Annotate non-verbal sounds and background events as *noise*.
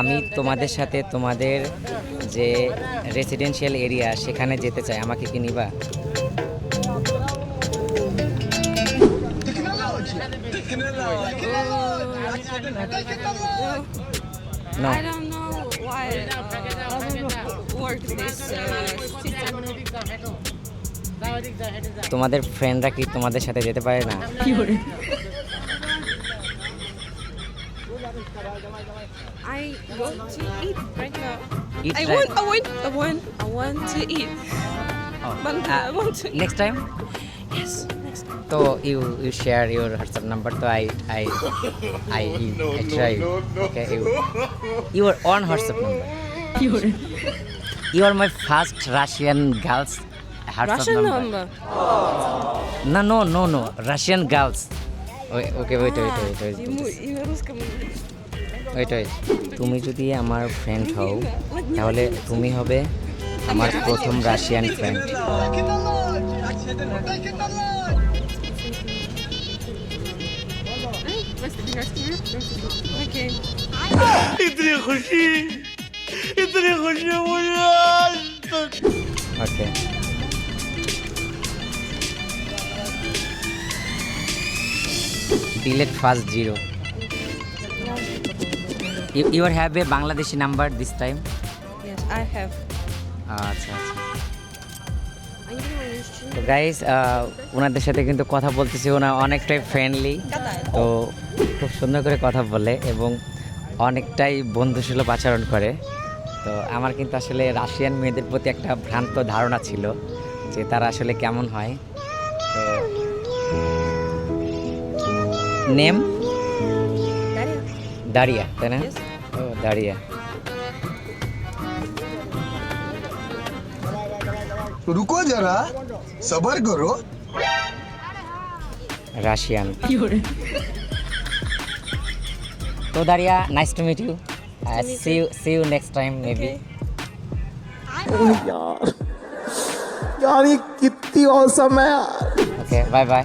আমি তোমাদের সাথে তোমাদের যে রেসিডেন্সিয়াল এরিয়া সেখানে যেতে চাই আমাকে কি নিবা No. I don't know why uh, uh. তোমাদের ফ্রেন্ডরা কি তোমাদের সাথে যেতে পারে না I want to eat right now. I want, I want, I want, I want to eat. Oh. I want to eat. Next time? Yes, next time. So you, you share your WhatsApp number, so I I I, you, *laughs* no, I try. No, no, okay, you, you are on WhatsApp number. *laughs* You are, you are my first Russian girls WhatsApp Russian number. number. No, no, no, no, Russian girls. ওকে ওইটা ওইটা ওইটা ওইটাই তুমি যদি আমার friend হও তাহলে তুমি হবে আমার প্রথম রাশিয়ান ফ্রেন্ড इतनी খুশি इतनी खुशी मुझे delete first zero you you have a Bangladeshi number this time? Yes, ah, আচ্ছা আচ্ছা। তো গাইস uh, ওনাদের সাথে কিন্তু কথা বলতেছি ওনা অনেকটাই ফ্রেন্ডলি তো খুব সুন্দর করে কথা বলে এবং অনেকটাই বন্ধুসুলভ আচরণ করে। তো আমার কিন্তু আসলে রাশিয়ান মেয়েদের প্রতি একটা ভ্রান্ত ধারণা ছিল যে তারা আসলে কেমন হয়। তো নেম দাঁড়িয়া তাই না ও দাঁড়িয়া রুকো যারা সবার করো রাশিয়ান তো দাঁড়িয়া nice to meet you see you see you next time maybe यार यार ये कितनी औसम है यार ओके बाय बाय